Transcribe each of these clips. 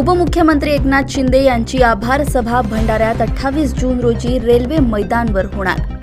उपमुख्यमंत्री एकनाथ शिंदे यांची आभार सभा भंडाऱ्यात अठ्ठावीस जून रोजी रेल्वे मैदानवर होणार.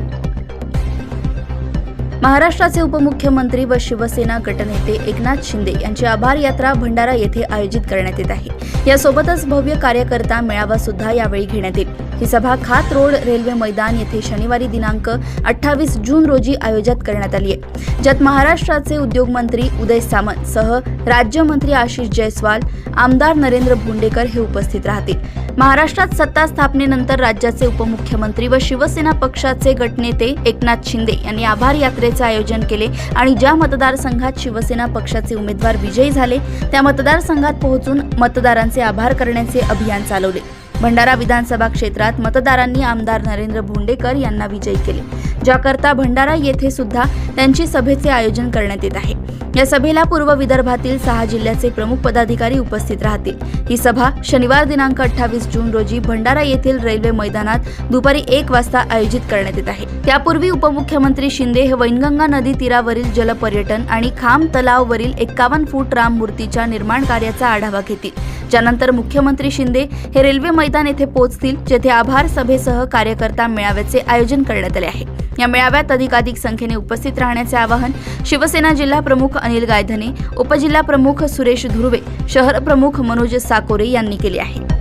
महाराष्ट्राचे उपमुख्यमंत्री व शिवसेना गटनेते एकनाथ शिंदे यांची आभार यात्रा भंडारा येथे आयोजित करण्यात येत आहे. यासोबतच भव्य कार्यकर्ता मेळावा सुद्धा यावेळी घेण्यात येईल. ही सभा खात रोड रेल्वे मैदान येथे शनिवारी दिनांक अठ्ठावीस जून रोजी आयोजित करण्यात आली आहे. ज्यात महाराष्ट्राचे उद्योगमंत्री उदय सामंत सह राज्यमंत्री आशिष जयस्वाल आमदार नरेंद्र भोंडेकर हे उपस्थित राहतील. महाराष्ट्रात सत्ता स्थापनेनंतर राज्याचे उपमुख्यमंत्री व शिवसेना पक्षाचे गटनेते एकनाथ शिंदे यांनी आभार यात्रेचे आयोजन केले आणि ज्या मतदारसंघात शिवसेना पक्षाचे उमेदवार विजयी झाले त्या मतदारसंघात पोहोचून मतदारांचे आभार करण्याचे अभियान चालवले. भंडारा विधानसभा क्षेत्रात मतदारांनी आमदार नरेंद्र भोंडेकर यांना विजयी केले. ज्याकरता भंडारा येथे सुद्धा त्यांची सभेचे आयोजन करण्यात येत आहे. या सभेला पूर्व विदर्भातील सहा जिल्ह्याचे प्रमुख पदाधिकारी उपस्थित राहतील. ही सभा शनिवार दिनांक अठ्ठावीस जून रोजी भंडारा येथील रेल्वे मैदानात दुपारी एक वाजता आयोजित करण्यात येत आहे. त्यापूर्वी उपमुख्यमंत्री शिंदे हे वैनगंगा नदी तीरावरील जलपर्यटन आणि खांब तलाववरील एक्कावन्न फूट राम मूर्तीच्या निर्माण कार्याचा आढावा घेतील. ज्यानंतर मुख्यमंत्री शिंदे हे रेल्वे मैदान येथे पोहोचतील जेथे आभार सभेसह कार्यकर्ता मेळाव्याचे आयोजन करण्यात आले आहे. या मेळाव्यात अधिकाधिक संख्येने उपस्थित राहण्याचे आवाहन शिवसेना जिल्हा प्रमुख अनिल गायधने उपजिल्हा प्रमुख सुरेश धुर्वे शहर प्रमुख मनोज साकोरे यांनी केले आहे.